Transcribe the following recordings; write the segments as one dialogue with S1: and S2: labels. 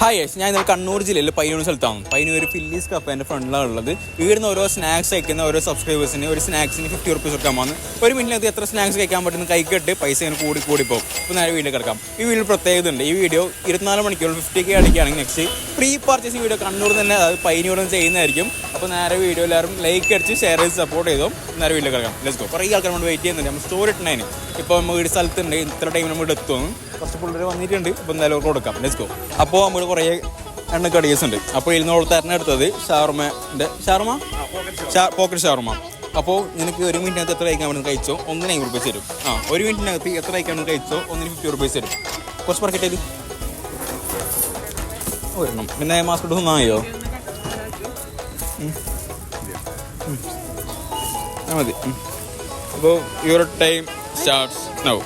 S1: Hi yes ഞാൻ ഇന്നലെ കണ്ണൂർ ജില്ലയിൽ പയ്യൂർ സ്ഥലത്താണ്. പയ്യൂർ ഫില്ലീസ് കപ്പേന്റെ ഫ്രണ്ടിലാണ് ഉള്ളത്. ഇവിടുന്ന് ഓരോ സ്നാക്സ് കഴിക്കുന്ന ഓരോ സബ്സ്ക്രൈബേഴ്സിന് ഒരു സ്നാക്സിന് ഫിഫ്റ്റി റുപ്പീസ് കൊടുക്കാൻ വന്ന് ഒരു മിനിറ്റിനകത്ത് എത്ര സ്നാക്സ് കഴിക്കാൻ പറ്റുന്ന കൈക്കെട്ട് പൈസ ഇങ്ങനെ കൂടി കൂടി പോകും. ഇപ്പോൾ നേരെ വീട്ടിൽ കിടക്കാം. ഈ വീഡിയോ പ്രത്യേകത ഉണ്ട്. ഈ വീഡിയോ ഇരുപത്തിനാല് മണിക്കൂർ fifty K അടിക്കുകയാണെങ്കിൽ next pre purchase video Kannur തന്നെ അതായത് പയ്യൂർ ചെയ്യുന്നതായിരിക്കും. അപ്പോൾ നേരെ വീഡിയോ എല്ലാവരും ലൈക്ക് അടിച്ച് ഷെയർ ചെയ്ത് സപ്പോർട്ട് ചെയ്തോ? നേരെ വീട്ടിൽ കിടക്കാം. ലെറ്റ്സ് ഗോ കുറേ ആൾക്കാർ നമ്മൾ വെയിറ്റ് ചെയ്യുന്നുണ്ട്. നമ്മൾ സ്റ്റോറി ഇട്ടുണ്ടായിരുന്നു ഇപ്പോൾ നമ്മൾ വീട് സ്ഥലത്തുണ്ട്. ഇത്ര ടൈം നമ്മൾ എത്തുന്നു കുറച്ച് പിള്ളേർ വന്നിട്ടുണ്ട്. ഇപ്പം എന്തായാലും അവർക്ക് കൊടുക്കാം. ലെറ്റ്സ് ഗോ അപ്പോൾ നമ്മൾ കുറേ എണ്ണ കടീസ് ഉണ്ട് അപ്പോൾ ഇരുന്നോൾ തിരഞ്ഞെടുത്തത് ഷാർമന്റെ ഷാർമ പോക്കറ്റ് ഷാർമ അപ്പോൾ നിനക്ക് ഒരു മിനിറ്റിനകത്ത് എത്ര കഴിക്കാൻ വേണ്ടി കഴിച്ചോ? ഒന്നിന് അമ്പത് റുപ്പീസ് തരും. ആ ഒരു മിനിറ്റിനകത്ത് എത്ര കഴിക്കാൻ വേണ്ടി കഴിച്ചോ? ഒന്നിന് ഫിഫ്റ്റി റുപ്പീസ് തരും. കുറച്ച് പറക്കട്ടെ ഇത് ഒരെണ്ണം. പിന്നെ മാസ്ക് ഇട്ട് ഒന്നായോ മതി. അപ്പോൾ യുവർ ടൈം സ്റ്റാർട്ട്സ് നൗ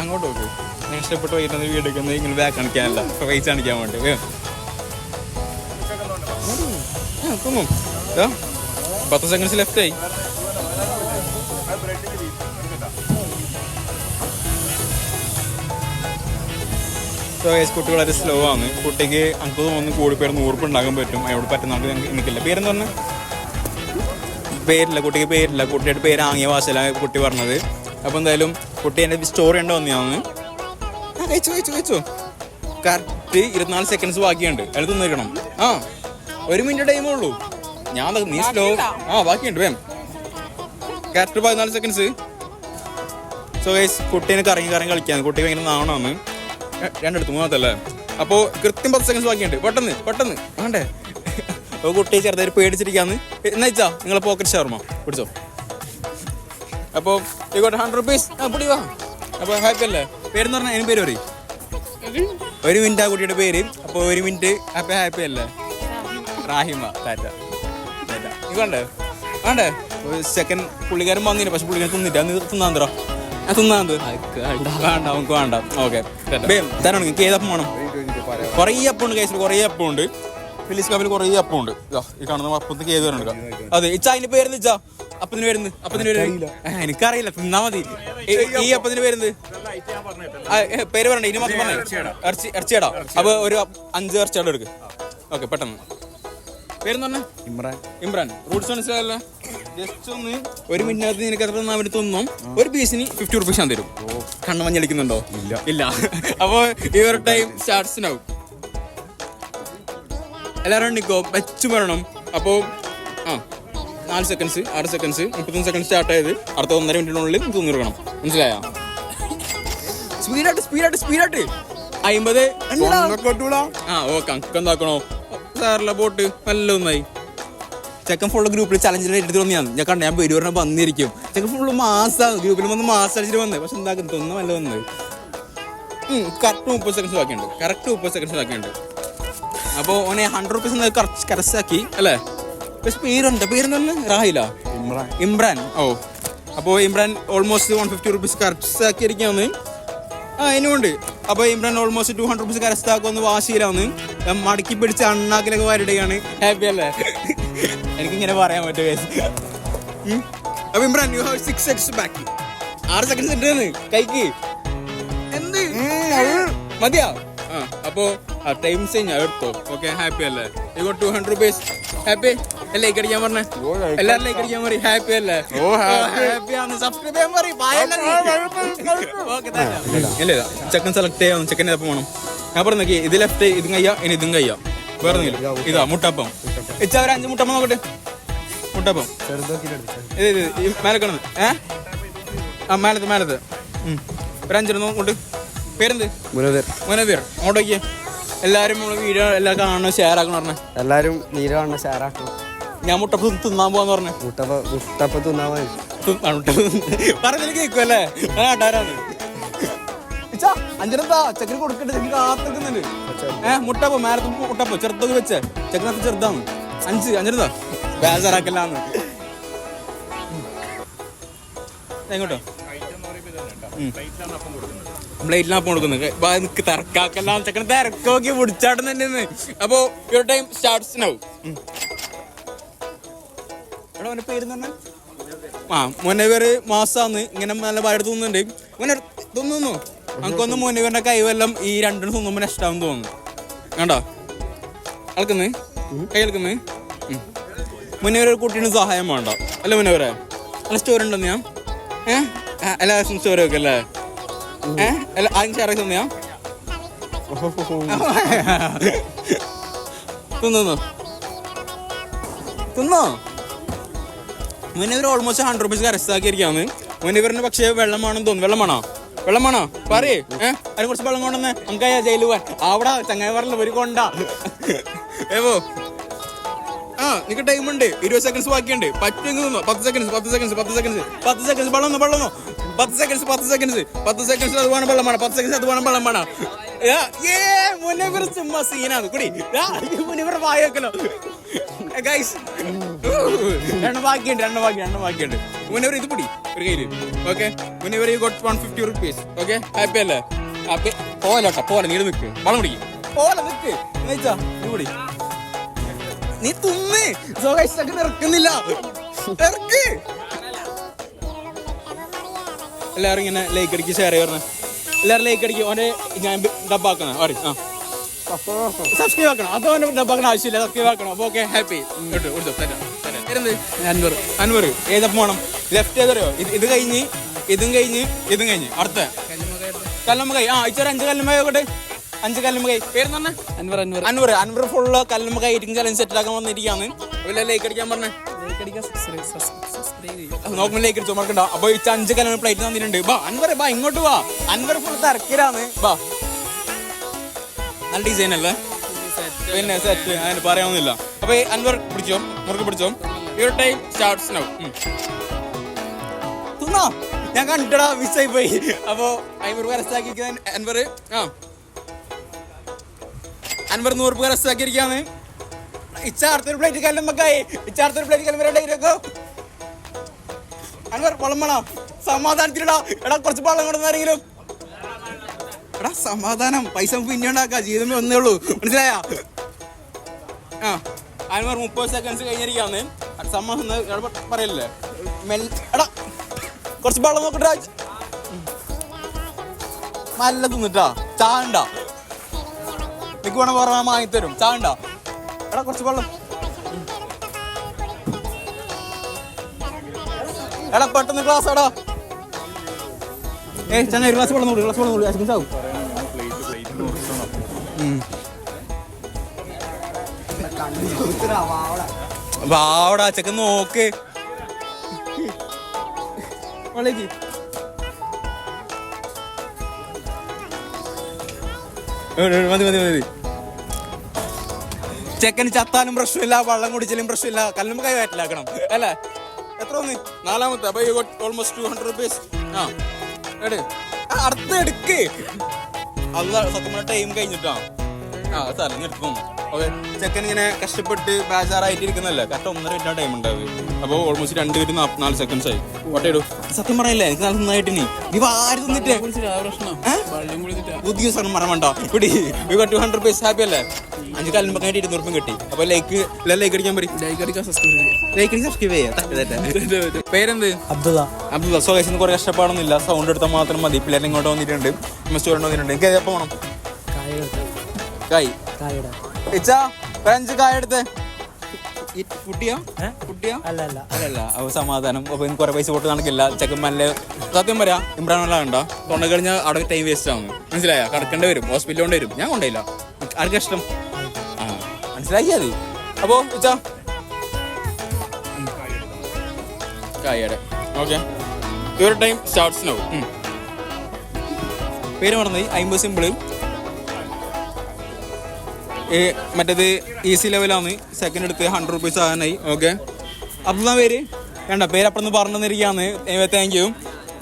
S1: അങ്ങോട്ട് നോക്കൂ. ഞാൻ ഇഷ്ടപ്പെട്ട് വൈകുന്നത് വീട് എടുക്കുന്നത് നിങ്ങൾ ബാക്ക് കാണിക്കാനല്ല. പൈസ കാണിക്കാൻ വേണ്ടി. പത്ത് സെക്കൻഡ്സ് ലെഫ്റ്റ് ആയി. സോ ഗൈസ് കുട്ടി വളരെ സ്ലോ ആണ്. കുട്ടിക്ക് എനിക്ക് തോന്നുന്നു കൂടി പേര് നൂറുപ്പ് ഉണ്ടാക്കാൻ പറ്റും. അയോട് പറ്റുന്ന എനിക്കില്ല. പേരെന്ന് പറഞ്ഞാൽ പേരില്ല. കുട്ടിക്ക് പേരില്ല. കുട്ടിയുടെ പേര് ആംഗ്യ ഭാഷയിലാണ് കുട്ടി പറഞ്ഞത്. അപ്പോൾ എന്തായാലും കുട്ടി എന്റെ സ്റ്റോറി ഉണ്ടോ വന്നു ആ കഴിച്ചു കഴിച്ചു കഴിച്ചു. കറക്റ്റ് ഇരുപത്തിനാല് സെക്കൻഡ്സ് ബാക്കിയുണ്ട്. എടുത്ത് നിൽക്കണം ആ ഒരു മിനിറ്റ് ടൈമേ ഉള്ളൂ. ഞാൻ നീ സ്ലോ ആ ബാക്കിയുണ്ട് വേം. കറക്റ്റ് പതിനാല് സെക്കൻഡ്സ് സോ ഗൈസ് കുട്ടീനെ കറങ്ങി കറങ്ങി കളിക്കാൻ. കുട്ടി ഭയങ്കര നാണമാണ്. രണ്ടെടുത്ത് മൂന്നാമത്തല്ലേ? അപ്പോൾ കൃത്യം പത്ത് സെക്കൻഡ്സ് ബാക്കിയുണ്ട്. പെട്ടെന്ന് പെട്ടെന്ന്. വേണ്ടേ? അപ്പോൾ കുട്ടി ചെറുതായി പേടിച്ചിരിക്കാന്ന്. എന്നാ വെച്ചാ നിങ്ങളെ പോക്കറ്റ് ഷവർമ പിടിച്ചോ. അപ്പോൾ ഇങ്ങോട്ട് ഹൺഡ്രഡ് റുപ്പീസ് ആ പിടി വാ. അപ്പോൾ ഹാപ്പി അല്ലേ? പേരെന്ന് പറഞ്ഞാൽ അതിന് പേര് പറയും. ഒരു മിനിറ്റ് ആ കുട്ടിയുടെ പേര്. അപ്പോൾ ഒരു മിനിറ്റ് ഹാപ്പി ഹാപ്പി അല്ലേ? റാഹിമ ടാറ്റ ടാറ്റ. വേണ്ടേ വേണ്ടേ സെക്കൻഡ് പുള്ളിക്കാരൻ വന്നില്ല പക്ഷെ പുള്ളിക്കാരൻ തിന്നിട്ട് അത് തിന്നാന്തറോ ആ തിന്നാന്ത്. വേണ്ട നമുക്ക് വേണ്ട. ഓക്കെ തരണം നിങ്ങൾക്ക് ഏതപ്പം വേണം കുറേ അപ്പം ഉണ്ട് കേസിൽ കുറേ അപ്പം ഉണ്ട് ഫിലിസ് കാപ്പിന് കുറേ അപ്പം ഉണ്ട് ഇതാ, ഈ കാണുന്ന അപ്പത്തേക്ക് ഏത് വരണം അതെ ഇച്ച അതിന്റെ പേര് ഇച്ചാ അപ്പത്തിന് പേരുന്ന് അപ്പത്തിന് പേര്? എനിക്കറിയില്ല. തിന്നാ മതി. ഈ- അപ്പത്തിന് പേരുന്ന് ആ, ഏ, പേര് പറഞ്ഞേ ഇനി മാത്രം പറഞ്ഞേ ഇറച്ചി ഇറച്ചിയടാ. അപ്പൊ ഒരു അഞ്ച് ഇറച്ചിയുടെ എടുക്ക്. ഓക്കെ പെട്ടെന്ന്. പേര് പറഞ്ഞ?
S2: ഇമ്രാൻ.
S1: ഇമ്രാൻ. റൂട്ട്സ് മനസ്സിലായല്ലോ ജസ്റ്റ് ഒന്ന് ഒരു മിനിറ്റിനകത്ത് നിനക്ക് എത്ര വേണ്ടി തോന്നും? ഒരു പീസിന് ഫിഫ്റ്റി റുപ്പീസ് ഞാൻ തരും. കണ്ണു മഞ്ഞളിക്കുന്നുണ്ടോ?
S2: ഇല്ല.
S1: ഇല്ല. അപ്പോൾ യുവർ ടൈം സ്റ്റാർട്ട്സിനാവും നൗ എല്ലാവരും നിൽക്കോ വെച്ച് വരണം. അപ്പോൾ ആ നാല് സെക്കൻഡ്സ് ആറ് സെക്കൻഡ്സ് മുപ്പത്തൊന്ന് സെക്കൻഡ് സ്റ്റാർട്ട് ആയത് അടുത്ത ഒന്നര മിനിറ്റിനുള്ളിൽ തിന്നിറങ്ങണം മനസ്സിലായോ? സ്പീഡായിട്ട് സ്പീഡായിട്ട് സ്പീഡായിട്ട് അമ്പത് ആ ഓക്കെ എന്താക്കണോ? സാറില്ല ബോട്ട് നല്ല ഒന്നായി. ചെക്കൻ ഫുള്ള് ഗ്രൂപ്പിൽ ചലഞ്ചിൽ എടുത്ത് വന്നിയാണ് ഞാൻ കണ്ട ഞാൻ പേര് പറഞ്ഞ വന്നിരിക്കും. ചെക്കൻ ഫുള്ള് മാസാണ് ഗ്രൂപ്പിൽ വന്ന് മാസം അടിച്ചിട്ട് വന്നത് പക്ഷെ എന്താക്കും തൊന്നും നല്ല വന്നത്. കറക്റ്റ് മുപ്പത് സെക്കൻഡ്സ് ബാക്കിയുണ്ട്. കറക്റ്റ് മുപ്പത് സെക്കൻഡ്സ് ബാക്കിയുണ്ട്. അപ്പോൾ ഓനെ ഹൺഡ്രഡ് റുപ്പീസ് കുറച്ച് കരസാക്കി അല്ലേ? പക്ഷെ പേരുണ്ട്. പേരെന്ന് പറഞ്ഞാൽ റാഹില?
S2: ഇമ്രാൻ.
S1: ഇമ്രാൻ. ഓ. അപ്പോൾ Imran almost one fifty rupees കരസാക്കിയിരിക്കാന്ന് ആ ഇനിയുണ്ട്. അപ്പോൾ Imran almost two hundred rupees കരസ്ഥാക്കുമെന്ന് വാശിയിലാന്ന് മടക്കി പിടിച്ച് അണ്ണാക്കിലൊക്കെ വരടുകയാണ്. ഹാപ്പി അല്ലേ? എനിക്ക് ഇങ്ങനെ പറയാൻ പറ്റും അപ്പോൾ Imran you have six seconds ബാക്കി ആറ് സെക്കൻഡ്സ് ഉണ്ട് കൈക്ക്. എന്ത്? മതിയാ? ആ അപ്പോ ആ ടൈം സെയിം എടുത്തോ. ഓക്കെ ഹാപ്പി അല്ലേ? ഇഗോ ടു ഹൺഡ്രഡ് റുപ്പീസ് ഹാപ്പി അല്ലേ അടിക്കാൻ പറഞ്ഞേ? എല്ലാരും ലൈക്ക് അടിക്കാൻ പറയും ഹാപ്പി അല്ലേ?
S2: ഓ,
S1: ഹാപ്പി ആണ് സബ്സ്ക്രൈബ് ചെയ്യാൻ പറയും. അല്ലേ? ചെക്കൻ സെലക്ട് ചെയ്യാം ചെക്കൻ ഏപ്പം വേണം? ഞാൻ പറഞ്ഞു ഇത് ലെഫ്റ്റ് ഇതും കയ്യാ ഇനി ഇതും കയ്യാ. വേറെ ഇതാ മുട്ടപ്പം. ഇച്ചാ ഒരു അഞ്ച് മുട്ടപ്പം നോക്കട്ടെ. മുട്ടപ്പം. ഇത് ഇത് മേലക്കണത് ഏ? ആ മേലത്ത് മേലത്ത്. ഒരു അഞ്ചെണ്ണം കൊണ്ട് പേരെന്ത്?
S2: മുനവീർ.
S1: മുനവീർ. അങ്ങോട്ട് നോക്കിയേ നമ്മൾ വീഡിയോ എല്ലാം കാണണം ഷെയർ ആക്കണം പറഞ്ഞു.
S2: എല്ലാരും നീര ഷെയർ ആക്കണം.
S1: ഞാൻ മുട്ടപ്പം തിന്നാൻ പോവാന്ന് പറഞ്ഞു.
S2: മുട്ടപ്പ മുട്ടപ്പ തിന്നാൻ
S1: പോയി പറഞ്ഞു കേൾക്കുമല്ലേ ആട്ടാരാണ്. അഞ്ചരത്താ ചെക്കന് കൊടുക്കട്ടെ ചെക്കന് കാത്തിക്കുന്നുണ്ട് ഏഹ് മുട്ടപ്പോ മേലത്ത് മുട്ടപ്പോ ചെറുത്തൊക്കെ വെച്ച. ചെക്കനകത്ത് ചെറുതാണ്. അഞ്ച് അഞ്ചരത്താ ബേജാറാക്കല്ലാന്ന് എങ്ങോട്ടോ? പ്ലേറ്റിലാണ് അപ്പം കൊടുക്കുന്നത് ബാ, നിക്ക് തിരക്കാക്കെല്ലാം ചെക്കൻ തിരക്കൊക്കെ പിടിച്ചാട്ടം തന്നെയെന്ന് അപ്പോ യുവർ ടൈം സ്റ്റാർട്ട്സ് നൗ എടാ അവന്റെ പേര് തന്നെ ആ മുന്നേ പേര് മാസാന്ന്. ഇങ്ങനെ നല്ല പാട് തോന്നുന്നുണ്ട്. മോനെ തോന്നുന്നു. നമുക്കൊന്ന് മുനിവറിന്റെ കൈവെല്ലാം ഈ രണ്ടിനും തോന്നുമ്പോ നഷ്ടാവും തോന്നുന്നു. കണ്ടോ? അളക്കുന്നേ കൈ അളക്കുന്നേ മുനിവരെ ഒരു കുട്ടീന് സഹായം വേണ്ട. അല്ല മുനിവരെ അല്ല സ്റ്റോറി ഉണ്ടോ ഞാൻ. ഏഹ് എല്ലാവർക്കും സ്റ്റോറി വെക്കും അല്ലേ ഏഹ് അല്ല ആദ്യം ഷെയർ ആക്കി തന്നെയാ? തിന്നു? തിന്നോ? മുനിവർ ഓൾമോസ്റ്റ് ഹൺഡ്രഡ് റുപ്പീസ് കരസ്ഥാക്കിയിരിക്കാന്ന് മുനിവറിന് പക്ഷേ വെള്ളം വേണമെന്ന് തോന്നുന്നു. വെള്ളമാണോ വെള്ളമാണോ വെള്ളം വേണോ? പറയേ. ഏഹ് അതിനെ കുറച്ച് വെള്ളം കൊണ്ടുവന്നേ നമുക്ക് ജയിലിൽ പോവാൻ അവിടെ ചങ്ങായി പറഞ്ഞില്ല ഒരു കൊണ്ടാ. ഏവോ? നിനക്ക് ടൈം ഉണ്ട്. ഇരുപത് സെക്കൻഡ്സ് ബാക്കിയുണ്ട്. പറ്റുമെങ്കിൽ പത്ത് സെക്കൻഡ്സ് പത്ത് സെക്കൻഡ്സ് പത്ത് സെക്കൻഡ്സ് പത്ത് സെക്കൻഡ്സ് വെള്ളം ഒന്ന് വെള്ളം ഒന്ന്. പത്ത് സെക്കൻഡ്സ് പത്ത് സെക്കൻഡ്സ് പത്ത് സെക്കൻഡ്സ് അത് വേണം വെള്ളം വേണം. പത്ത് സെക്കൻഡ്സ് അത് വേണം വെള്ളം വേണം. സീനാണ് ബാക്കിയുണ്ട് ബാക്കി ബാക്കിയുണ്ട്. ഇത് പിടി. ഒരു ഓക്കെ ഗോട്ട് പോലോട്ടാ പോലെ നീട് നിൽക്ക് വളം കുടിക്കും. പോലെ നിൽക്ക് എന്നുവെച്ചാ നീ കുടി. നീ തുമ്മി. സോകൈസ്റ്റൊക്കെ ഇറക്കുന്നില്ല ഇറക്ക്. എല്ലാവരും ഇങ്ങനെ ലൈക്ക് അടിക്ക് ഷെയർ ചെയ്യണം എല്ലാരും ലൈക്ക് അടിക്ക്. ഓനെ ഞാൻ ഡബ്ബാക്കണം ഓറി ആ. സബ്സ്ക്രൈബ് ആക്കണം. അതോ ഓനെ ഡബ്ബാക്കണ ആവശ്യമില്ല. സബ്സ്ക്രൈബ് ആക്കണം. അപ്പോൾ ഓക്കെ ഹാപ്പി അൻവർ. അൻവർ ഏതപ്പം വേണം ലെഫ്റ്റ് ഏതറിയോ ഇത് ഇത് കഴിഞ്ഞ് ഇതും കഴിഞ്ഞ് ഇതും കഴിഞ്ഞ്. അടുത്ത. കല്ലമ്മ കൈ. ആ ഇച്ചൊരു അഞ്ച് കല്ലമ്മ ആയിക്കോട്ടെ അഞ്ച് കല്ലുമുകൈ കൈ. പേര് തന്നെ
S2: അൻവർ. അൻവർ.
S1: അൻവർ അൻവർ ഫുള്ള് കല്ലുമ്മ ഇരിക്കും ചലഞ്ച് സെറ്റ് ആക്കാൻ വന്നിരിക്കുകയാണ്. ഒരു ലൈക്ക് അടിക്കാൻ പറഞ്ഞേ. നോക്കുമ്പോൾ ലൈക്ക് അടിച്ചു മറക്കണ്ട. അപ്പൊ ഇച്ച അഞ്ച് കല്ലുമ്മ പ്ലേറ്റ് തന്നിട്ടുണ്ട്. ബാ അൻവർ ബാ ഇങ്ങോട്ട് വാ. അൻവർ ഫുൾ തിരക്കിലാണ്. ബാ. നല്ല ഡിസൈൻ അല്ലേ? പിന്നെ സെറ്റ് അതിന് പറയാവുന്നില്ല അപ്പൊ അൻവർ പിടിച്ചോ? മുറുക്ക് പിടിച്ചോ? യുവർ ടൈം സ്റ്റാർട്ട്സ് നൗ തിന്നോ? ഞാൻ കണ്ടിട്ടടാ മിസ്സായി പോയി. അപ്പോ അൻവർ കരസ്ഥാക്കി അൻവർ. ആ. അൻവർ നൂറ് രൂപ കരസ്ഥാക്കിയിരിക്കാന്ന് ഇച്ചാർത്തൊരു പ്ലേറ്റ് കല്ലുമ്മക്കായി ഇച്ചാർത്തൊരു പ്ലേറ്റ് ഇരക്കോ അൻവർ വളം വേണോ. എടാ കുറച്ച് വെള്ളം കൊണ്ടുവന്നാരെങ്കിലും എടാ സമാധാനം. പൈസ നമുക്ക് പിന്നെ ജീവിതമേ ഒന്നേ ഉള്ളൂ. മനസ്സിലായോ? ആ അൻവർ മുപ്പത് സെക്കൻഡ്സ് കഴിഞ്ഞിരിക്കാന്ന് പ- പറയല്ലേ? മെൽ എടാ കുറച്ച് വെള്ളം നോക്കട്ടെ നല്ല തിന്നിട്ടാ. ചാണ്ട നിനക്ക് വേണം വേറെ വാങ്ങി തരും ചാണ്ട എടാ കുറച്ച് വെള്ളം. എടാ പെട്ടെന്ന് ക്ലാസ് എടാ. ഏ ചങ്ങ ഒരു ഗ്ലാസ് വെള്ളം നോക്കി ഗ്ലാസ് വെള്ളം ആശുപത്രി ആവും വാവടാ ചെക്ക് നോക്ക്. മതി മതി മതി. ചെക്കന് ചത്താലും പ്രശ്നമില്ല വെള്ളം കുടിച്ചാലും പ്രശ്നമില്ല കല്ലും കൈ വയറ്റിലാക്കണം അല്ലേ? എത്ര ഒന്ന് നാലാമത്തെ അപ്പൊ ഓൾമോസ്റ്റ് ടു ഹൺഡ്രഡ് റുപ്പീസ് ആ എട് അടുത്ത് എടുക്ക്. അത് സത്യം ടൈം കഴിഞ്ഞിട്ടാ? ആ സാറേ നിർത്തും ഓക്കെ ചെക്കൻ ഇങ്ങനെ കഷ്ടപ്പെട്ട് ബേജാറായിട്ട് ഇരിക്കുന്നല്ലേ കറക്റ്റ് ഒന്നര മിനിറ്റ് ടൈം ഉണ്ടാവും. അപ്പോൾ ഓൾമോസ്റ്റ് രണ്ട് മിനിറ്റ് നാൽപ്പത്തിനാല് സെക്കൻഡ്സ് ആയി. ഓട്ടേടു. സത്യം പറയല്ലേ എനിക്ക് നല്ല നന്നായിട്ട് നീ നീ ആര് തന്നിട്ടേ. പുതിയ സാധനം മറ വേണ്ട. ഇവിടെ ടു ഹൺഡ്രഡ് റുപ്പീസ് ഹാപ്പി അല്ലേ? അഞ്ച് കാലം പക്കായിട്ട് ഇരുന്നൂറ് രൂപ കിട്ടി. അപ്പൊ ലൈക്ക് ലൈക്ക് അടിക്കാൻ പറയും. ലൈക്ക് അടിക്കാൻ സബ്സ്ക്രൈബ് ചെയ്യാം. പേരെന്ത്?
S2: അബ്ദുള്ള.
S1: അബ്ദുള്ള. സ്വദേശം കുറെ കഷ്ടപ്പാടൊന്നുമില്ല. സൗണ്ട് എടുത്താൽ മാത്രം മതി. പിള്ളേരെ ഇങ്ങോട്ട് വന്നിട്ടുണ്ട്. സ്റ്റൂഡന്റ് വന്നിട്ടുണ്ട്. എനിക്ക് എപ്പോൾ വേണം കായ്.
S2: കായട.
S1: ഇച്ചാ ഫ്രഞ്ച് കായ എടുത്ത്. സമാധാനം. അപ്പൊ എനിക്ക് കുറെ പൈസ കൊടുത്ത് നടക്കില്ല. ചെക്കന്മാരിൽ സത്യം പറയാ ഇമ്രാൻ വല്ല കണ്ട? തൊണ്ട കഴിഞ്ഞാൽ അവിടെ ടൈം വേസ്റ്റ് ആവും മനസ്സിലായ? കടക്കേണ്ടി വരും ഹോസ്പിറ്റലിൽ കൊണ്ട് വരും. ഞാൻ കൊണ്ടില്ല ആർക്കും ഇഷ്ടം? ആ അത്. അപ്പോ ഇച്ചാ. കായയുടെ. Okay. Your time starts now പേര് പറഞ്ഞത് അമ്പത് സിമ്പിൾ മറ്റേത് ഈസി ലെവലാണ് സെക്കൻഡ് എടുത്ത് ഹൺഡ്രഡ് റുപ്പീസ് ആകാനായി. ഓക്കെ അപ്പം പേര്. വേണ്ട പേര് അപ്പുറം പറഞ്ഞു തന്നിരിക്കുകയാണ് താങ്ക് യു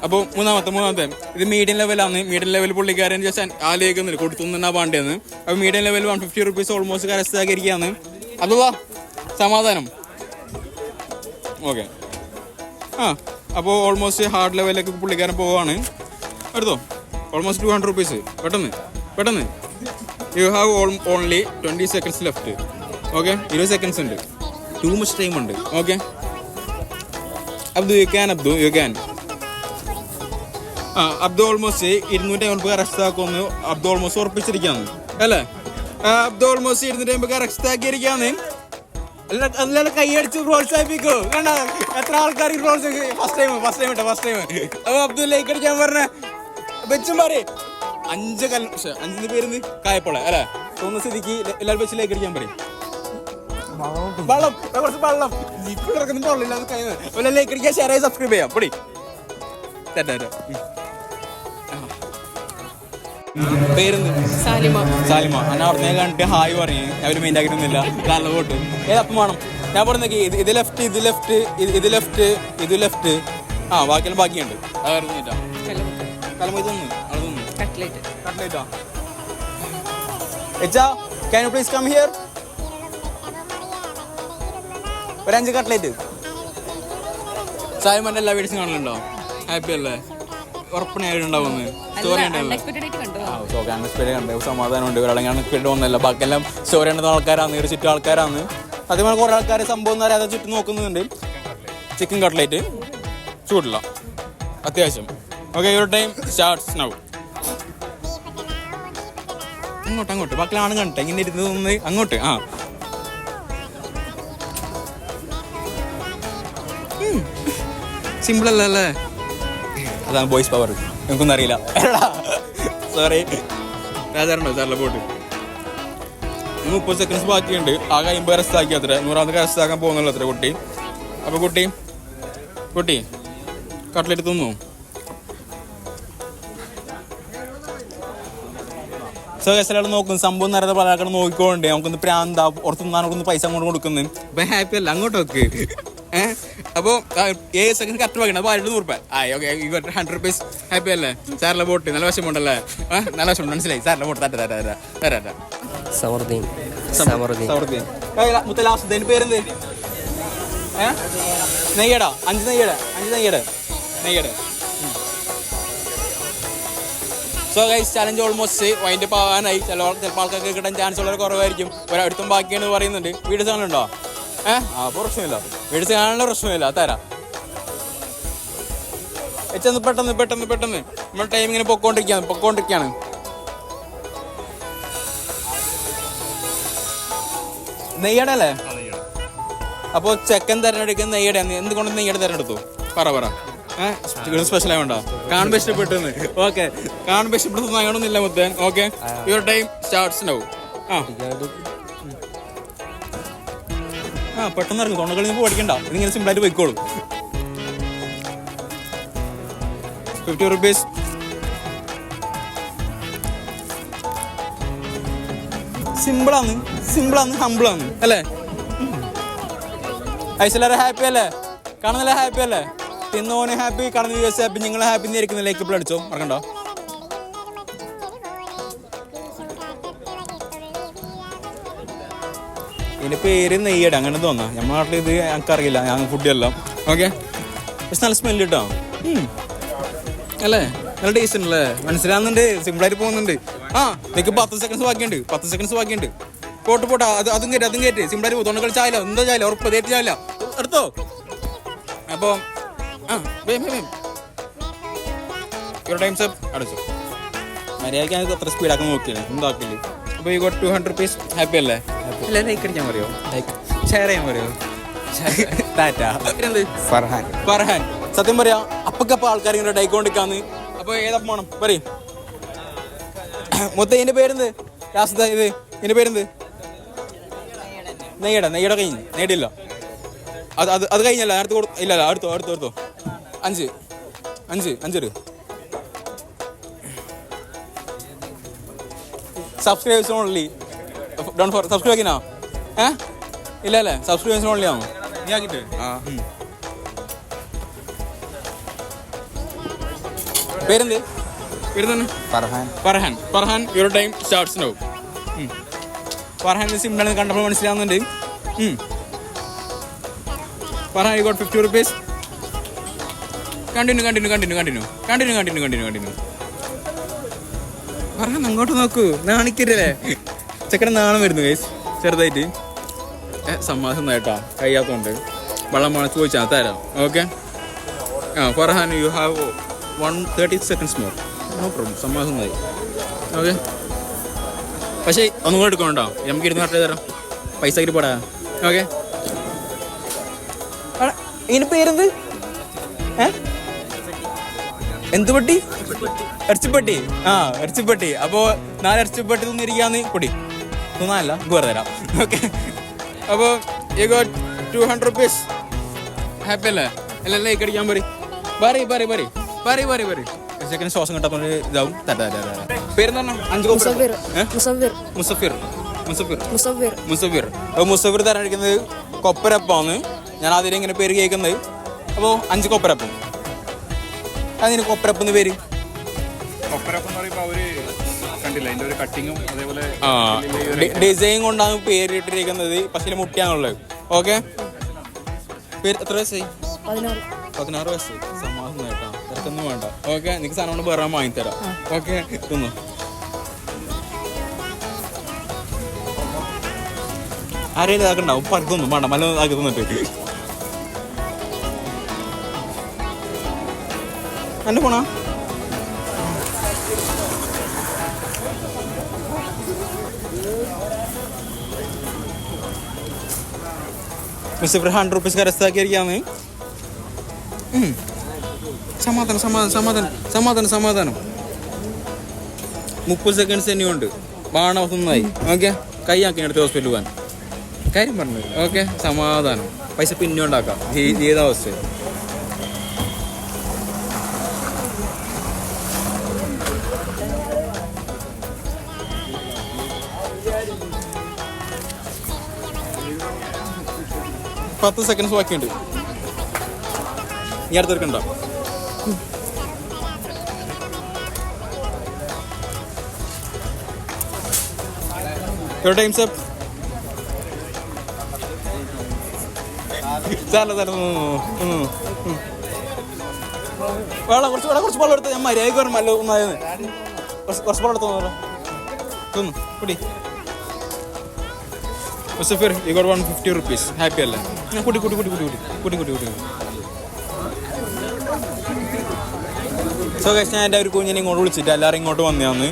S1: അപ്പോൾ മൂന്നാമത്തെ മൂന്നാമത്തെ. ഇത് മീഡിയം ലെവലാണ് മീഡിയം ലെവൽ പുള്ളിക്കാരൻ ജസ്റ്റ് ആലോചിക്കുന്നില്ല. കൊടുത്തു നിന്നാ വേണ്ടതെന്ന് അപ്പോൾ medium level one fifty rupees almost കരസ്ഥാക്കിയിരിക്കുകയാണ് Abdulla സമാധാനം. ഓക്കെ ആ അപ്പോൾ ഓൾമോസ്റ്റ് ഹാർഡ് ലെവലിലേക്ക് പുള്ളിക്കാരൻ പോവാണ്. എടുത്തോ? ഓൾമോസ്റ്റ് ടു ഹൺഡ്രഡ് റുപ്പീസ് പെട്ടെന്ന് പെട്ടെന്ന്. You have only twenty seconds left okay ഇരുപത് സെക്കൻഡ്സ് ഉണ്ട്. ടു മച്ച് ടൈം ഉണ്ട്. Okay Abdu you can Abdu you can ആ അബ്ദു ഓൾമോസ്റ്റ് ഇരുന്നൂറ്റി അമ്പത് അറസ്റ്റ് ആക്കുമെന്ന് അബ്ദു ഓൾമോസ്റ്റ് ഉറപ്പിച്ചിരിക്കാന്ന് അല്ലേ? അബ്ദു ഓൾമോസ്റ്റ് ഇരുന്നൂറ്റി അമ്പത് അറസ്റ്റ് ആക്കിയിരിക്കാന്ന് അല്ലാതെ കൈയടിച്ച് പ്രോത്സാഹിപ്പിക്കോ. കണ്ട? എത്ര ആൾക്കാർ പ്രോത്സാഹിക്കും first time first time first time അപ്പൊ അബ്ദുൽ ലൈക്ക് അടിക്കാൻ പറഞ്ഞ വെച്ചും പറ അഞ്ച് കൽ അഞ്ച് അഞ്ചിന്റെ പേരുന്ന് കായപ്പോളെ അല്ലേ? തോന്നുന്ന സ്ഥിതിക്ക് എല്ലാവരും വെച്ച് ലൈക്ക് അടിക്കാൻ പറയും. വെള്ളം. കുറച്ച് വെള്ളം. ജിപ്പ് കിടക്കുന്ന വെള്ളമില്ല അത് കഴിഞ്ഞ ലൈക്ക് അടിക്കാൻ ഷെയർ ആയി സബ്സ്ക്രൈബ് ചെയ്യാം. പൊടി. ആ. പേരെന്ത്?
S3: സാലിമ.
S1: സാലിമ. ഞാൻ അവിടെ കണ്ടിട്ട് ഹായ് പറഞ്ഞു അവർ മെയിൻ ആക്കിയിട്ടൊന്നുമില്ല നല്ല വോട്ട്. ഏതപ്പം വേണം. ഞാൻ പറഞ്ഞേക്ക് ഇത് ഇത് ലെഫ്റ്റ് ഇത് ലെഫ്റ്റ് ഇത് ലെഫ്റ്റ് ഇത് ലെഫ്റ്റ് ആ ബാക്കിയെല്ലാം ബാക്കിയുണ്ട്. അതായിരുന്നില്ല കലമ ഇതൊന്ന് അവിടെ നിന്ന്
S3: കട്ട്ലേറ്റ്.
S1: കട്ട്ലേറ്റാ? എച്ചാ can you please come here ഒരു അഞ്ച് കട്ട്ലേറ്റ്. സാലിമാന്റെ എല്ലാ വീഡിയോസും കാണലുണ്ടോ? ഹാപ്പി അല്ലേ? ഉറപ്പണയായിട്ടുണ്ടാവുമെന്ന് സമാധാനമുണ്ട് ഒരാളെ അൺഎക്സ്പെക്ടഡ് ഒന്നല്ല ബാക്കിയെല്ലാം സ്റ്റോറി ഉണ്ടെന്ന ആൾക്കാരാണ് ഒരു ചുറ്റും ആൾക്കാരാണ് അതേപോലെ കുറേ ആൾക്കാർ സംഭവം എന്ന് അറിയാതെ ചുറ്റും നോക്കുന്നുണ്ട്. ചിക്കൻ കട്ട്ലേറ്റ് ചൂടില്ല. അത്യാവശ്യം. ഓക്കെ ഒരു ടൈം സ്റ്റാർട്ട്സ് നൗ അങ്ങോട്ട് അങ്ങോട്ട്. ബാക്കിലാണ് കണ്ടിട്ട്. ഇങ്ങനെ ഇരുന്ന് നിന്ന് അങ്ങോട്ട്. ആ. സിമ്പിൾ അല്ല? അതാണ് ബോയ്സ് പവർ എനിക്കൊന്നും അറിയില്ല. സോറി രാജാറുണ്ടോ സാറിലെ ബോട്ട് മുപ്പത് സെക്കൻഡ്സ് ബാക്കിയുണ്ട്. ആകെ അമ്പത് റെസ്റ്റ് ആക്കി അത്ര. നൂറാമത് റെസ്റ്റ് ആക്കാൻ പോകുന്നുള്ളൂ അത്ര കുട്ടി. അപ്പോൾ കുട്ടി കുട്ടി കട്ടിലെടുത്തു തിന്നു? സോ ഗസ്റ്റാൾ നോക്കും സംഭവം നേരത്തെ പല ആൾക്കാർ നോക്കിക്കോണ്ടേ നമുക്കൊന്ന് പ്രാന്ത ഓർത്തു തിന്നാൻ കൊടുക്കുന്ന പൈസ അങ്ങോട്ട് കൊടുക്കുന്നു? അപ്പൊ ഹാപ്പി അല്ല. അങ്ങോട്ട് നോക്ക്. ഏഹ് അപ്പോൾ ഏഴ് സെക്കൻഡ് കറക്റ്റ് വാങ്ങണം അപ്പോൾ ആയിരത്തി നൂറ് രൂപ ആ ഓക്കെ ഹൺഡ്രഡ് റുപ്പീസ് ഹാപ്പി അല്ലേ? സാറിലെ ബോട്ട് നല്ല വശമുണ്ടല്ലേ നല്ല വശം മനസ്സിലായി? സാറിലെ ബോട്ട് തരാ തരാ തരാ തരാ തരാ
S2: സമൃദ്ധീൻ സമൃദ്ധീൻ
S1: സൗഹൃദം മുത്ത ലാസ്റ്റ് പേരെന്ത്? നെയ്യടാ? അഞ്ച് നെയ്യട. അഞ്ച് നെയ്യട. നെയ്യട. So guys challenge almost wind ആവാനായി. ചില ചിലപ്പോൾ ആൾക്കാർക്ക് കിട്ടാൻ ചാൻസ് വളരെ കുറവായിരിക്കും. ഒരടുത്തും ബാക്കിയാണ് പറയുന്നുണ്ട്. വീഡിയോസ് കാണുന്നുണ്ടോ ഏ? ആ അപ്പോൾ പ്രശ്നമില്ല. വീഡിയോസ് കാണാനുള്ള പ്രശ്നമില്ല. തരാം. എച്ചെന്ന് പെട്ടെന്ന് പെട്ടെന്ന് പെട്ടെന്ന്. നമ്മുടെ ടൈം ഇങ്ങനെ പൊക്കോണ്ടിരിക്കുകയാണ് പൊക്കോണ്ടിരിക്കുകയാണ്. നെയ്യട. അല്ലേ അപ്പോൾ ചെക്കൻ തിരഞ്ഞെടുക്കുന്ന നെയ്യട എന്തുകൊണ്ട് നെയ്യട തിരഞ്ഞെടുത്തു? പറ പറ. ഏഹ് സ്പെഷ്യൽ യുവർ ടൈം പെട്ടെന്ന് ഇറങ്ങും. തൊണ്ടകളിൽ നിന്ന് പഠിക്കണ്ട. ഇതിങ്ങനെ സിമ്പിളായിട്ട് പോയിക്കോളും. ഫിഫ്റ്റി റുപ്പീസ് സിമ്പിളാണ് സിമ്പിളാണ് ഹമ്പിളാന്ന് അല്ലേ? ഐശ്വര്യ ഹാപ്പി അല്ലേ? കാണുന്നില്ല ഹാപ്പി അല്ലേ? തിന്നോന് ഹാപ്പി കടന്ന ദിവസം ഹാപ്പി നിങ്ങൾ ഹാപ്പി എന്നിരിക്കുന്ന ലൈക്ക് ഇപ്പോൾ അടിച്ചോ? മറക്കണ്ടോ? ഇതിന്റെ പേര് നെയ്യട അങ്ങനെ തോന്നാം നമ്മുടെ നാട്ടിൽ ഇത് ഞങ്ങൾക്കറിയില്ല ഞാൻ ഫുഡ് എല്ലാം. ഓക്കെ പക്ഷെ നല്ല സ്മെല്ല് കിട്ടോ അല്ലേ? നല്ല ടേസ്റ്റ് ഉണ്ടല്ലേ? മനസ്സിലാവുന്നുണ്ട് സിമ്പിളായിട്ട് പോകുന്നുണ്ട്. ആ നിനക്ക് പത്ത് സെക്കൻഡ്സ് ബാക്കിയുണ്ട് പത്ത് സെക്കൻഡ്സ് ബാക്കിയുണ്ട്. പോട്ട് പോട്ടെ അത് അതും കയറ്റി അതും കയറ്റി സിമ്പിളായിട്ട് പോകും തൊണ്ടകൾ ചായല എന്താ ചായല ഉറപ്പ് തേറ്റ് എടുത്തോ? അപ്പോൾ ആ വേം വേം വേം. ഒരു ടൈം സപ്പ് അടച്ചു. മര്യാദയ്ക്ക് ഞങ്ങൾക്ക് അത്ര സ്പീഡാക്കാൻ നോക്കിയില്ല. എന്താക്കില്ല അപ്പോൾ ഈ got two hundred rupees happy അല്ലേ? അല്ലേ ലൈക്ക് അടിക്കാൻ പറയോ? ഷെയർ ചെയ്യാൻ പറയോ? ടാറ്റ
S2: ഫർഹാൻ.
S1: ഫർഹാൻ. സത്യം പറയാ അപ്പക്കപ്പ ആൾക്കാർ ഇങ്ങനെ ഡൈക്കോണ്ടിക്കാന്ന് അപ്പൊ ഏതപ്പം വേണം പറയും. മൊത്തം ഇതിന്റെ പേരെന്ത്? രാസത ഇത് ഇതിന്റെ പേരെന്ത്? നെയ്യട നെയ്യട കഴിഞ്ഞു. നേടിയില്ല അത് അത് അത് കഴിഞ്ഞല്ല അടുത്ത് കൊടു ഇല്ല അടുത്തോ അടുത്തോ അടുത്തോ. അഞ്ച്. അഞ്ച് അഞ്ചൊരു subscribers only done for subscribe ആക്കിനാ? ഏ? ഇല്ല അല്ലേ സബ്സ്ക്രൈബേഴ്സ് ഓൺലി ആണോ? നീ ആക്കിട്ട്.
S2: ആ.
S1: പേരെന്ത്? പേര്
S2: Farhan.
S1: Farhan. Farhan your time starts now Farhan സിമ്പിളാണ് കണ്ടപ്പോൾ മനസ്സിലാവുന്നുണ്ട്. Farhan you got fifty rupees continue continue continue continue. Continue continue continue continue. പറഞ്ഞു അങ്ങോട്ട് നോക്കൂ. നാണിക്കരുതേ ചെക്കൻ നാണം വരുന്നു ഗൈസ് ചെറുതായിട്ട്. ഏ സമ്മാസം കേട്ടോ. കഴിയാത്തോണ്ട്. വെള്ളം വേണം ചോദിച്ചാൽ തരാം ഓക്കെ? ആ Farhan you have one thirty seconds more no problem സമാധാനമായി ഓക്കെ? പക്ഷേ ഒന്നും കൂടെ എടുക്കണോ നമുക്ക് ഇരുന്ന് കറക്റ്റ് തരാം. പൈസ ആയിട്ട് പോടാ. ഓക്കെ? ഇതിന് പേരെന്ത്? എന്ത് പട്ടി? ഇറച്ചിപ്പട്ടി ആ ഇറച്ചിപ്പട്ടി അപ്പോ നാല് ഇറച്ചിപ്പട്ടി തിന്നിരിക്കാന്ന് പൊടി. തിന്നാനല്ല വേറെ തരാം ഓക്കെ അപ്പോൾ you got two hundred rupees happy അല്ലേ? അല്ല ലൈക്ക് അടിക്കാൻ പറയും പറയും പറയും പറയും പറയും പറയും പറയും ചെക്കന് ശ്വാസം കിട്ടാത്തോണ്ട് ഇതാവും. തട്ടാ പേരെന്താണ്? അഞ്ച്
S3: മുസഫിർ. മുസഫിർ.
S1: മുസഫിർ. മുസഫിർ.
S3: മുസഫിർ.
S1: മുസഫിർ. അപ്പോൾ മുസഫിർ തരാനിരിക്കുന്നത് കൊപ്പരപ്പാന്ന്. ഞാൻ ആദ്യം ഇങ്ങനെ പേര് കേൾക്കുന്നത്. അപ്പോൾ അഞ്ച് കൊപ്പരപ്പം. അതിന് കൊപ്രപ്പെന്ന് പേര്?
S4: എന്ന് പറയുമ്പോൾ അവർ കണ്ടില്ല? അതിന്റെ ഒരു കട്ടിങ്ങും അതേപോലെ
S1: ഡിസൈൻ കൊണ്ടാണ് പേര് ഇട്ടിരിക്കുന്നത് പക്ഷേ മുട്ടിയാണുള്ളത് ഓക്കെ പേര് എത്ര വയസ്സായി?
S3: പതിനാറ്.
S1: വയസ്സ് സമാധാനം കേട്ടോ. തിരക്കൊന്നും വേണ്ട. ഓക്കെ നിനക്ക് സാധനം കൊണ്ട് വേറെ വാങ്ങിത്തരാം ഓക്കെ തിന്നു. ആരെയും ഇതാക്കണ്ടാവും പരത്തൊന്നും വേണ്ട മല ഇതാക്കി തിന്നിട്ട് എന്നെ പോണാ മിസ്റ്റർ ഹൺഡ്രഡ് റുപ്പീസ് കരസ്ഥാക്കിയിരിക്കാന്ന് സമാധാനം സമാധാനം സമാധാനം സമാധാനം സമാധാനം. മുപ്പത് സെക്കൻഡ്സ് തന്നെയുണ്ട് ബാണ നന്നായി. ഓക്കെ? കൈയാക്കി അടുത്ത ഹോസ്പിറ്റലിൽ പോകാൻ. കാര്യം പറഞ്ഞു ഓക്കെ? സമാധാനം. പൈസ പിന്നെ ഉണ്ടാക്കാം. ഈ- പത്ത് സെക്കൻഡ്സ് ബാക്കിയുണ്ട്. നീ അടുത്തെടുക്കണ്ടോ Your time's up. സാറല്ല സാറേ വെള്ളം കുറച്ച് വേള കുറച്ച് വെള്ളം എടുത്ത്. ഞാൻ മര്യാദയ്ക്ക് പറഞ്ഞല്ലോ ഒന്നായത് കുറച്ച് കുറച്ച് വെള്ളം എടുത്തു തോന്നല്ലോ തിന്നു കുടി Musafir you got one fifty rupees happy അല്ലേ? കൂട്ടി കൂട്ടി കൂട്ടി കൂട്ടി കൂട്ടി കൂട്ടി കൂട്ടി സോ ഗൈസ് ഞാൻ എന്റെ ഒരു കുഞ്ഞിനെ ഇങ്ങോട്ട് വിളിച്ചിട്ട് എല്ലാവരും ഇങ്ങോട്ട് വന്നതാണ്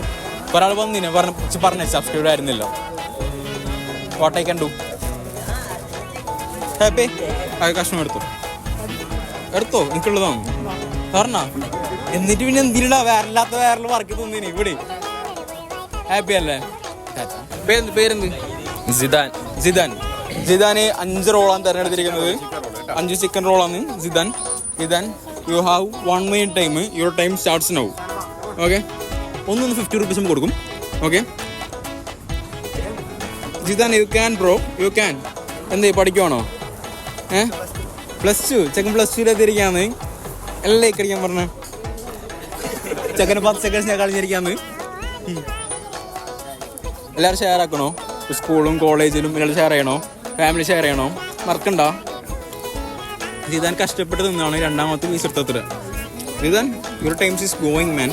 S1: ഒരാൾ വന്നിന് പറഞ്ഞ പറഞ്ഞേ സബ്സ്ക്രൈബ് ആയിരുന്നില്ല. What I can do happy കഷ്ണം എടുത്തു. എടുത്തോ? എനിക്കുള്ളതാണ് പറഞ്ഞ. എന്നിട്ട് പിന്നെ എന്തിനാ വേറില്ലാത്ത വേറിൽ വർക്ക് തന്നിന് ഇവിടെ? ഹാപ്പി അല്ലേ? പേരെന്ത് പേരെന്ത്?
S2: ജിദാൻ.
S1: ജിദാൻ. ജിദാന് അഞ്ച് റോളാണ് തിരഞ്ഞെടുത്തിരിക്കുന്നത്. അഞ്ച് ചിക്കൻ റോളാണ് Jidan Jidan you have one minute time your time starts now okay ഒന്നൊന്ന് ഫിഫ്റ്റി റുപ്പീസും കൊടുക്കും. Okay Jidan you can bro you can എന്തേ പഠിക്കുവാണോ? ഏ? പ്ലസ് ടു ചെക്കൻ പ്ലസ് ടുവിലെത്തിരിക്കാന്ന് എല്ലാം ഇക്കടിക്കാൻ പറഞ്ഞ. ചെക്കന് പത്ത് സെക്കൻഡ്സ് ഞാൻ കളിഞ്ഞിരിക്കാന്ന് എല്ലാവരും ഷെയർ ആക്കണോ? സ്കൂളും കോളേജിലും ഇയാൾ ഷെയർ ചെയ്യണോ? ഫാമിലി ഷെയർ ചെയ്യണോ? മറക്കണ്ട. ജിതാൻ കഷ്ടപ്പെട്ട് നിന്നാണ് രണ്ടാമത്തെ ഈ ചിത്രത്തിൽ Jithan your times is going man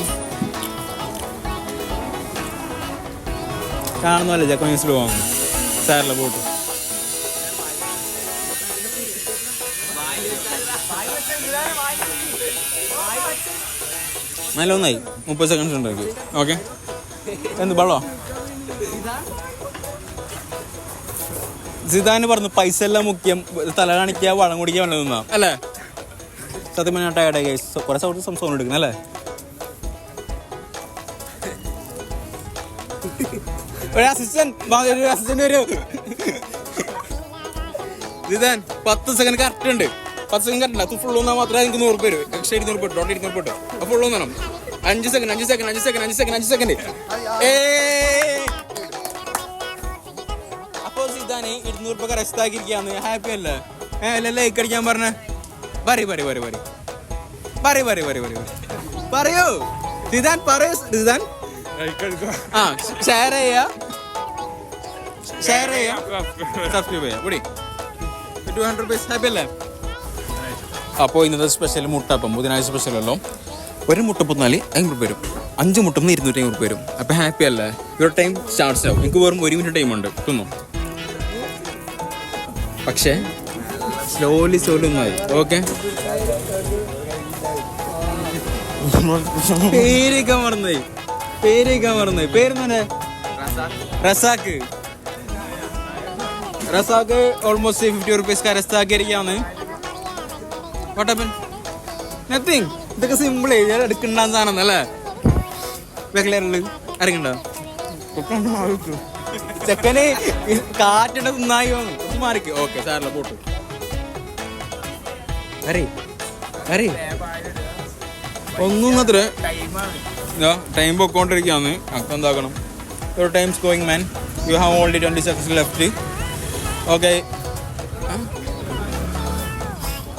S1: കാണുന്നല്ലേ ജക്കോ ന്യൂസിൽ പോകുന്നു സാറിലെ പോട്ട് നല്ല ഒന്നായി മുപ്പത് സെക്കൻഡ്സ് ഉണ്ടാക്കി. ഓക്കെ എന്ത് വെള്ളോ സിദാന് പറഞ്ഞു പൈസ എല്ലാം മുഖ്യം തല കാണിക്കുക വളം കുടിക്കുക വെള്ളം നിന്നാ അല്ലേ? സത്യം പറഞ്ഞാൽ ടയർഡായി കുറെ സൗണ്ട് സംസാരം എടുക്കണം അല്ലേ? ഒരു അസിസ്റ്റന്റ് ഒരു അസിസ്റ്റന്റ് വരൂ. സിദാൻ പത്ത് സെക്കൻഡ് കറക്റ്റ് ഉണ്ട്. പത്ത് സെക്കൻഡ് കറക്റ്റ് അത് ഫുൾ ഒന്നാ മാത്രമേ എനിക്ക് നൂറ് പേര് എക്സ്ട്രാ ഇരുന്നൂറ് പേര് ഡോട്ട് ഇരുന്നൂറ് പേര് ഫുൾ ഒന്നാണ് അഞ്ച് സെക്കൻഡ് അഞ്ച് സെക്കൻഡ് അഞ്ച് സെക്കൻഡ് അഞ്ച് സെക്കൻഡ് അഞ്ച് സെക്കൻഡ് ഏ അപ്പോൾ സിദ്ധാന് ഇരുന്നൂറ് രൂപ റെസ്റ്റാക്കിയിരിക്കുകയാണ് ഹാപ്പി അല്ലേ? ഏ അല്ല ലൈക്ക് അടിക്കാൻ പറഞ്ഞ? പറയൂ പറയൂ പറയൂ പറയൂ. പറയൂ പറയൂ പറയ് പറയ് പറയൂ. സിദ്ധാൻ പറയൂ സിദ്ധാൻ ആ ഷെയർ ചെയ്യാ. ഷെയർ ചെയ്യാ. സബ്സ്ക്രൈബ് ചെയ്യാം. കൂടി ടു ഹൺഡ്രഡ് റുപ്പീസ് ഹാപ്പി അല്ലേ? അപ്പോൾ ഇന്നത്തെ സ്പെഷ്യൽ മുട്ടപ്പം ബുധനാഴ്ച സ്പെഷ്യൽ അല്ലോ. ഒരു മുട്ടപ്പത്തിനാല് അഞ്ഞൂറ് വരും. അഞ്ച് മുട്ടപ്പം ഇരുന്നൂറ്റി അഞ്ഞൂറ് വരും. അപ്പം ഹാപ്പി അല്ലേ? യുവർ ടൈം സ്റ്റാർട്ട്സ് ആവും. എനിക്ക് വെറും ഒരു മിനിറ്റ് ടൈം ഉണ്ട്. തിന്നു? പക്ഷേ സ്ലോലി സ്ലോലി ഒന്നായി ഓക്കെ പേരേക്കാൻ മറന്നായി പേരേക്കാൻ മറന്നായി പേരെന്നെ Razak. Razak almost fifty rupees കരസ്ഥാക്കിയിരിക്കുകയാണ്. വട്ടപ്പൻ നത്തിങ് ഇതൊക്കെ സിമ്പിൾ ഞാൻ എടുക്കണ്ട സാധനം അല്ലേ? വെക്കലേറുള്ളു ഇറങ്ങണ്ട ചെക്കന് കാറ്റിട തിന്നായി വന്നു. മാറിക്ക്. ഓക്കെ സാറില്ല പോട്ടു. അരേ അരേ. ഒന്നും അത്ര ടൈം പൊക്കോണ്ടിരിക്കുകയാണ് അപ്പം എന്താക്കണം? ഒരു times going man you have Oldi twenty seconds left okay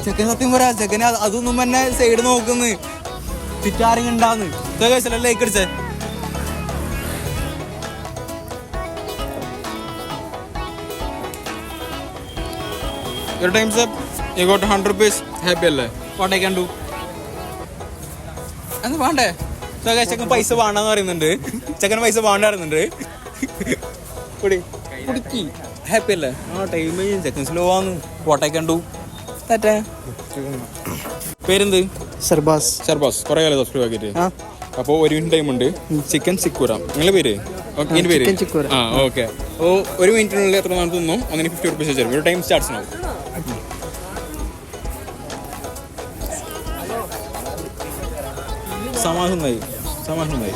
S1: ചെക്കൻ സത്യം പറയാ ചെക്കനെ അത് അതൊന്നും തന്നെ സൈഡ് നോക്കുന്നു. ചുറ്റാരും ഉണ്ടാന്ന്. ലൈക്ക് അടിച്ചേ? ഒരു times you got hundred rupees happy അല്ലേ? വാട്ട് ഐ ക്യാൻ ഡു അത് വേണ്ടേ? ചെക്കൻ പൈസ വേണ്ടെന്ന് പറയുന്നുണ്ട്. ചെക്കൻ പൈസ വേണ്ട പറയുന്നുണ്ട്. കുടി. കുടിക്കി. ഹാപ്പി അല്ലേ? ആ ടൈം ചെക്കൻ സ്ലോ ആന്ന്. വാട്ട് ഐ ക്യാൻ ഡു തെറ്റേ പേരെന്ത്?
S2: ഷർബാസ്.
S1: ഷർബാസ്. കുറേ കാലം സബ്സ്ക്രൈബ് ആക്കിയിട്ട്. അപ്പോൾ ഒരു മിനിറ്റ് ടൈം ഉണ്ട്. ചിക്കൻ സിക്കൂര നിങ്ങളുടെ പേര്? പേര്. ആ ഓക്കെ അപ്പോൾ ഒരു മിനിറ്റിനുള്ളിൽ എത്ര നാൾ തിന്നും? അങ്ങനെ ഫിഫ്റ്റി റുപ്പീസ് തരും. ഒരു ടൈം സ്റ്റാർട്ട്സ് ആവും സമാധാനമായി സമാധാനമായി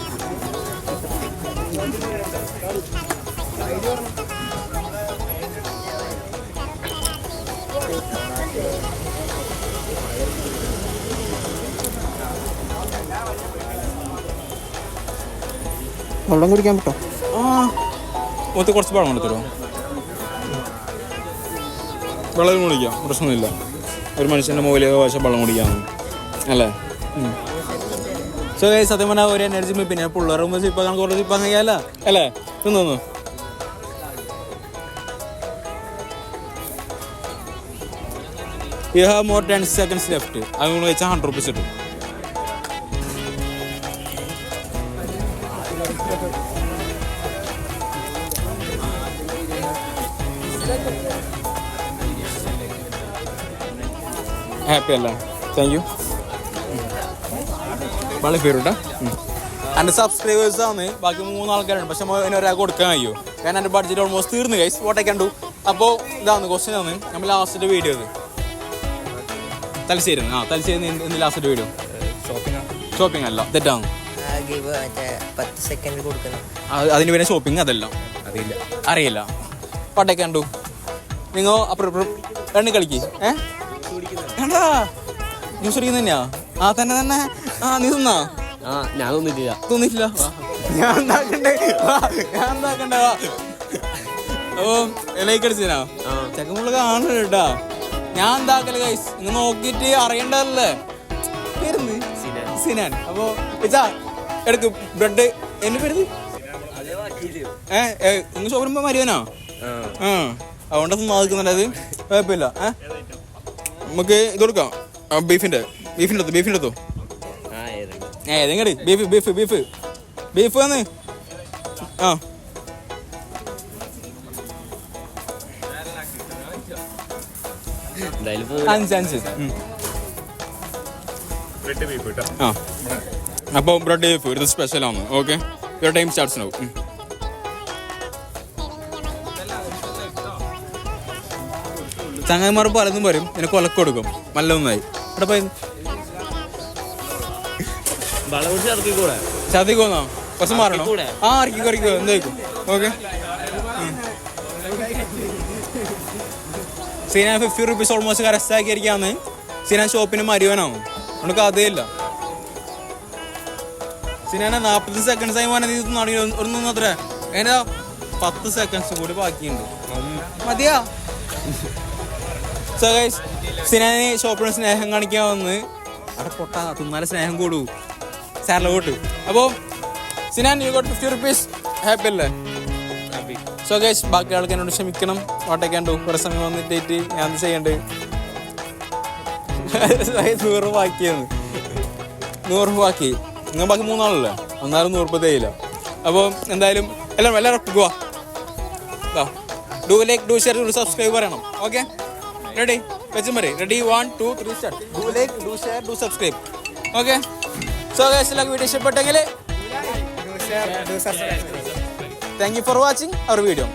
S2: വെള്ളം കുടിക്കാൻ പറ്റോ?
S1: ആ മൊത്തം കുറച്ച് പഴം കൊടുത്തരോ വെള്ളം കുടിക്കാം പ്രശ്നമൊന്നുമില്ല. ഒരു മനുഷ്യന്റെ മൗലികാവകാശം വെള്ളം കുടിക്കാമെന്ന് അല്ലേ? സോ സത്യം പറഞ്ഞാൽ ഒരു എനർജി പിന്നെ പിള്ളേർ സിപ്പാക്കാൻ കുറച്ച് ഇപ്പം കഴിയാല അല്ലേ? തിന്നു you have more ten seconds left അത് നിങ്ങൾ വെച്ചാൽ ഹൺഡ്രഡ് റുപ്പീസ് കിട്ടും ഹാപ്പി അല്ലേ? താങ്ക് യു വളരെ പേരുട്ടാ എന്റെ സബ്സ്ക്രൈബേഴ്സ് ആണ്. ബാക്കി മൂന്ന് ആൾക്കാരുണ്ട് പക്ഷെ അതിന് ഒരാൾക്ക് കൊടുക്കാൻ കഴിയൂ. കാരണം എന്റെ ബഡ്ജറ്റ് ഓൾമോസ്റ്റ് തീർന്നു കൈസ് ഫോട്ടോ കണ്ടു. അപ്പോൾ ഇതാണ് ക്വസ്റ്റ്യൻ ആണ്. നമ്മൾ ലാസ്റ്റ് വീഡിയോ ഇത്. തലശ്ശേരി ആ തലശ്ശേരി ഇന്ന് ലാസ്റ്റ് വീഡിയോ
S4: ഷോപ്പിംഗ്
S1: ഷോപ്പിംഗ് അല്ല. തെറ്റാണ്
S2: പത്ത് സെക്കൻഡ് കൊടുക്കണം.
S1: അതിന് പിന്നെ ഷോപ്പിംഗ് അതല്ല.
S4: അറിയില്ല.
S1: അറിയില്ല. വോട്ടേ കണ്ടു. നിങ്ങൾ അപ്പുറം എണ്ണി കളിക്ക്. ഏ? ജ്യൂസ് കുടിക്കുന്ന തന്നെയാ ആ തന്നെ തന്നെ. ആ നീ തിന്നാ?
S2: ആ ഞാൻ തിന്നിട്ടില്ല.
S1: തിന്നിട്ടില്ല ഞാൻ എന്താക്കണ്ടേ വാ, ഞാൻ എന്താക്കണ്ടേ വാ ഓ ലൈക്ക് ചെക്കമുള്ള കാണുന്നു കേട്ടാ. ഞാൻ എന്താക്കൽ ഗൈസ് ഇങ്ങ് നോക്കിയിട്ട് അറിയണ്ടല്ലേ പേരുന്ന് സിനാൻ. അപ്പൊ ഇച്ചാ എടുക്ക്. ബ്രെഡ്. എന്റെ പേര് ഏ ഏ, ഇങ്ങ് ഷോപ്പിന് മരുവനാ ആ. അതുകൊണ്ട് നോക്കുന്നുണ്ട് അത്. കുഴപ്പമില്ല. ഏ? നമുക്ക് ഇത് കൊടുക്കാം. ബീഫിന്റെ. ബീഫിന്റെ അടുത്ത് ബീഫിന്റെ അടുത്തോ? ഏ ഏതെങ്ങട് ബീഫ് ബീഫ് ബീഫ്. ബീഫ് വന്ന്. ആ. അഞ്ച് അഞ്ച്.
S4: ബ്രെഡ് ബീഫ് കേട്ടോ.
S1: ആ. അപ്പോൾ ബ്രെഡ് ബീഫ് ഇത് സ്പെഷ്യലാണ്. Okay? Your time starts now ചങ്ങന്മാർ പലതും വരും. പിന്നെ കൊലക്കൊടുക്കും. നല്ല ഒന്നായി ഇവിടെ പോയി.
S2: വളവിട്ട് ഇറക്കിക്കൂടെ
S1: ചതിക്കോന്നോ കുറച്ച് മാറണോ? ആ ഇറക്കിക്കോ ഇറക്കിക്കോ എന്തായിരിക്കും okay. Seena fifty rupees almost കരസ്ഥാക്കിയിരിക്കാന്ന് Seena ഷോപ്പിന് മരുവനാവും. നമുക്ക് അതേ ഇല്ല സിനാന നാൽപ്പത് സെക്കൻഡ്സ് ആയി പോകാൻ ഇത് നടങ്ങി ഒന്നും അത്ര എങ്ങനെയാ പത്ത് സെക്കൻഡ്സ് കൂടി ബാക്കിയുണ്ട്. മതിയാ. സോ ഗൈസ് സിനാനി ഷോപ്പിന് സ്നേഹം കാണിക്കാൻ വന്ന് അവിടെ പൊട്ടാ തിന്നാലെ സ്നേഹം കൂടൂ. സാറിലെ കൂട്ട് അപ്പോൾ Sinan you got fifty rupees happy അല്ലേ? സോ ഗൈസ് ബാക്കി ആൾക്ക് എന്നോട് ക്ഷമിക്കണം. ഓട്ടയ്ക്കാണ്ടു കുറെ സമയം വന്നിട്ടേറ്റ് ഞാൻ ചെയ്യണ്ട്? നൂറ് ബാക്കിയാണ്. നൂറ് ബാക്കി. നിങ്ങൾ ബാക്കി മൂന്നാളല്ലേ? ഒന്നാലും നൂറ് രൂപ തേയില്ല അപ്പോൾ എന്തായാലും എല്ലാവരും എല്ലാവരും പോവാ do like do share do subscribe പറയണം. ഓക്കെ റെഡി വെച്ചും പറയും. Ready one two three start do like do share do subscribe okay so guys എല്ലാവർക്കും വീഡിയോ ഇഷ്ടപ്പെട്ടെങ്കിൽ thank you for watching our video